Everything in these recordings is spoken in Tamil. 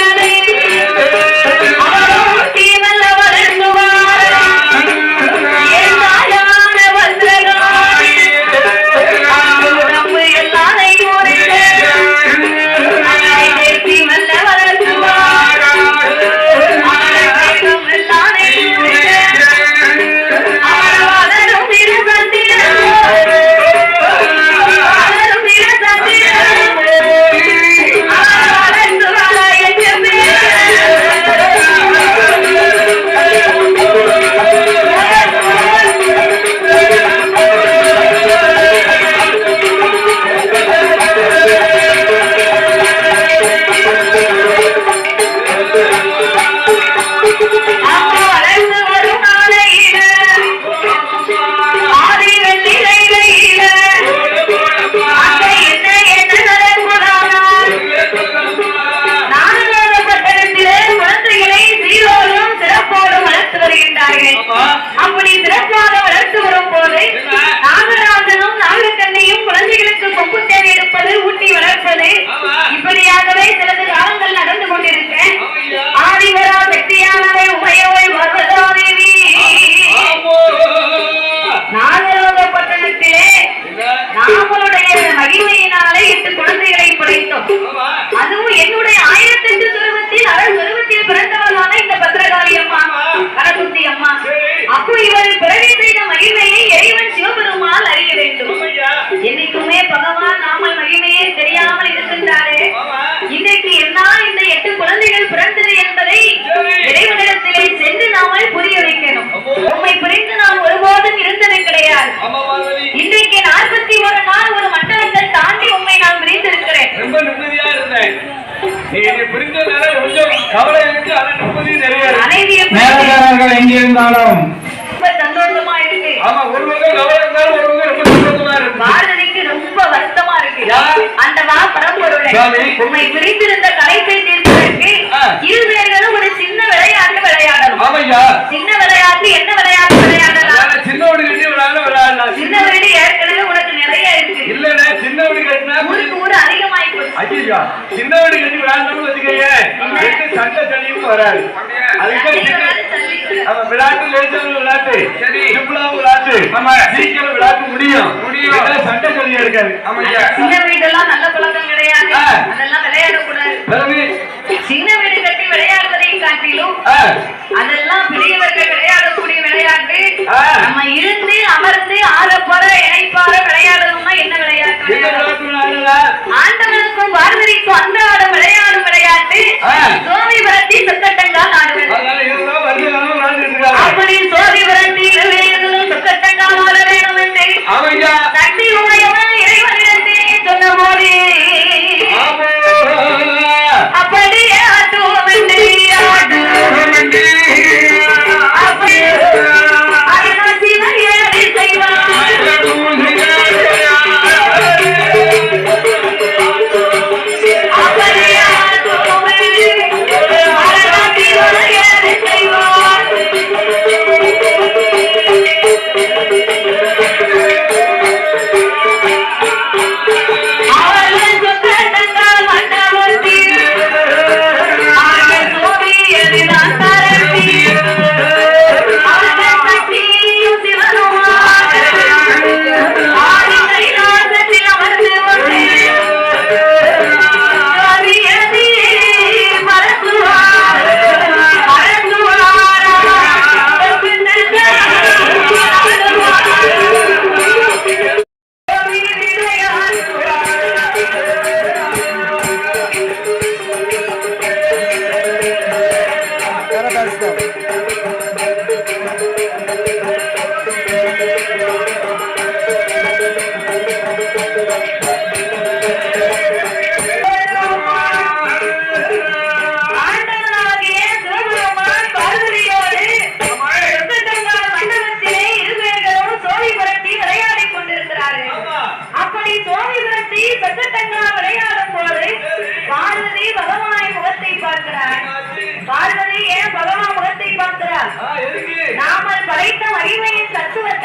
জ্ঞানে கொண்டிருக்கிறார்கள் அப்படி சிறப்பாக வளர்த்து வரும் இருந்தாலும் ஆமா ஒருவங்க நல்லா ரொம்ப வருத்தமா இருக்கு. அந்த வா உண்மை குறித்திருந்த கலைப்பை தீர்ப்பதற்கு இருவேர்களும் ஒரு சின்ன விளையாட்டு விளையாடணும். சின்ன விளையாட்டு என்ன விளையாட்டு விளையாடலாம் சீக்கிரம் விளையாட்டு முடியும். நல்ல பழக்கம் கிடையாது. அதெல்லாம் விளையாடக்கூடாது. சின்ன வீடு கட்டி விளையாடுவதை காட்டிலும் அதெல்லாம் பெரியவர்கள் விளையாடக்கூடிய விளையாட்டு நம்ம இருந்து அமர்ந்து ஆற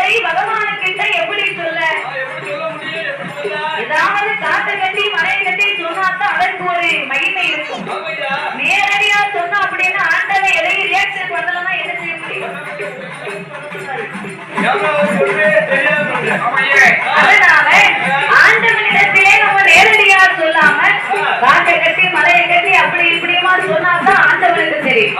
சரி பகவான கிட்ட எப்படி சொல்ல? ஏதாவது காத்த கட்டி மலையை கட்டி சொன்னாத்தான் அதற்கு ஒரு மகிமை இருக்கும். நேரடியா சொன்னா அப்படின்னா ஆண்டவை எதையும் ரியாக்ஷன் பண்ணலன்னா என்ன செய்ய முடியும்? அதனால ஆண்டவனிடத்திலே நம்ம நேரடியா சொல்லாம காத்த கட்டி மலையை கட்டி அப்படி இப்படியுமா சொன்னாதான் ஆண்டவனுக்கு தெரியும்.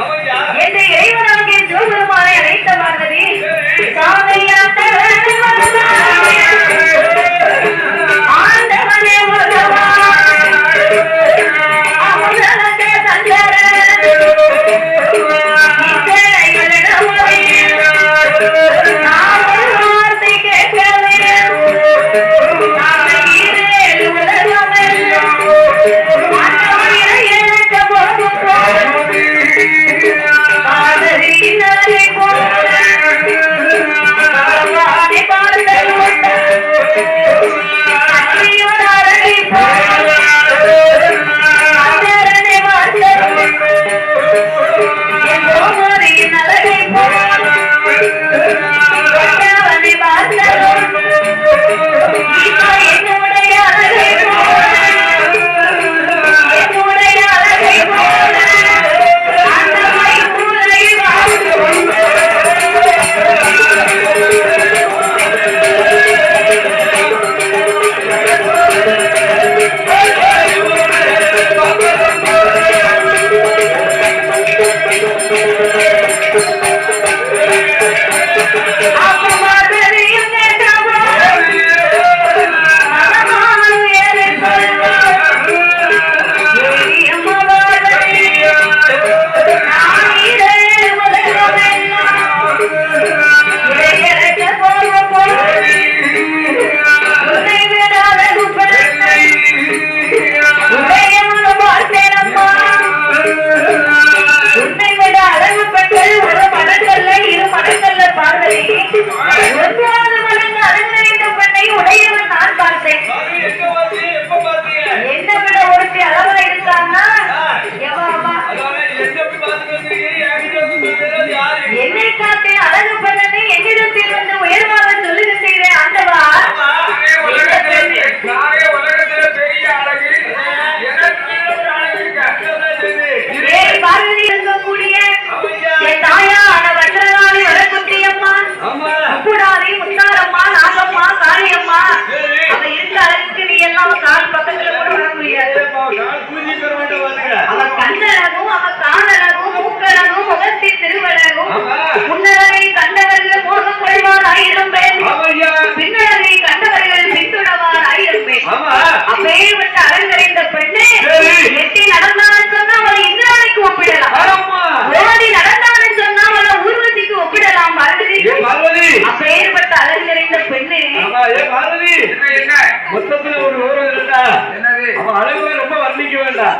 மொத்தத்துல ஒரு இல்லடா என்னது? அவன் அழகுல ரொம்ப வர்ணிக்க வேண்டாம்.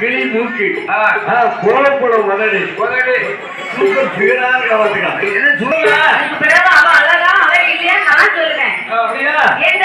கிளி மூக்கு. கோலப்படம் மதடி உதடு. சூப்பர் என்ன சொல்லுங்க அழகா இல்லையா? நான் சொல்லுவேன் அப்படியா? என்ற